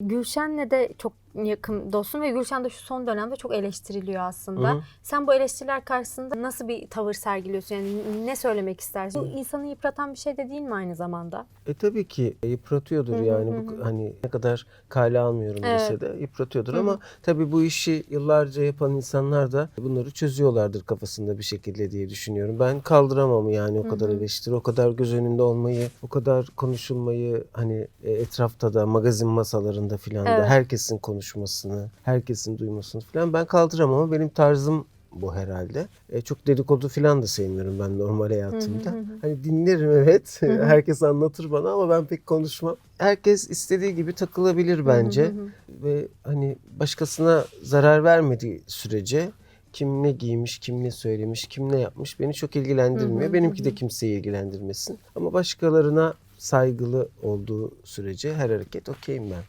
Gülşen'le de çok yakın dostum ve Gülşen de şu son dönemde çok eleştiriliyor aslında. Hı hı. Sen bu eleştiriler karşısında nasıl bir tavır sergiliyorsun? Yani ne söylemek istersin? Bu insanı yıpratan bir şey de değil mi aynı zamanda? E tabii ki yıpratıyordur Hı hı yani bu hani ne kadar kale almıyorum Evet. dese de yıpratıyordur Hı hı. ama tabii bu işi yıllarca yapan insanlar da bunları çözüyorlardır kafasında bir şekilde diye düşünüyorum. Ben kaldıramam yani o Hı kadar eleştiri, o kadar göz önünde olmayı, o kadar konuşulmayı hani e, etrafta da magazin masalarında filan da Evet. herkesin konuşmasını, herkesin duymasını filan ben kaldıramam ama benim tarzım bu herhalde. E, çok dedikodu filan da sevmiyorum ben normal hayatımda. hı hı. Hani dinlerim evet. hı. Herkes anlatır bana ama ben pek konuşmam. Herkes istediği gibi takılabilir bence. Hı hı hı. Ve hani başkasına zarar vermediği sürece kim ne giymiş, kim ne söylemiş, kim ne yapmış beni çok ilgilendirmiyor. Hı hı, Benimki hı de hı. kimseyi ilgilendirmesin. Ama başkalarına saygılı olduğu sürece her hareket okeyim ben.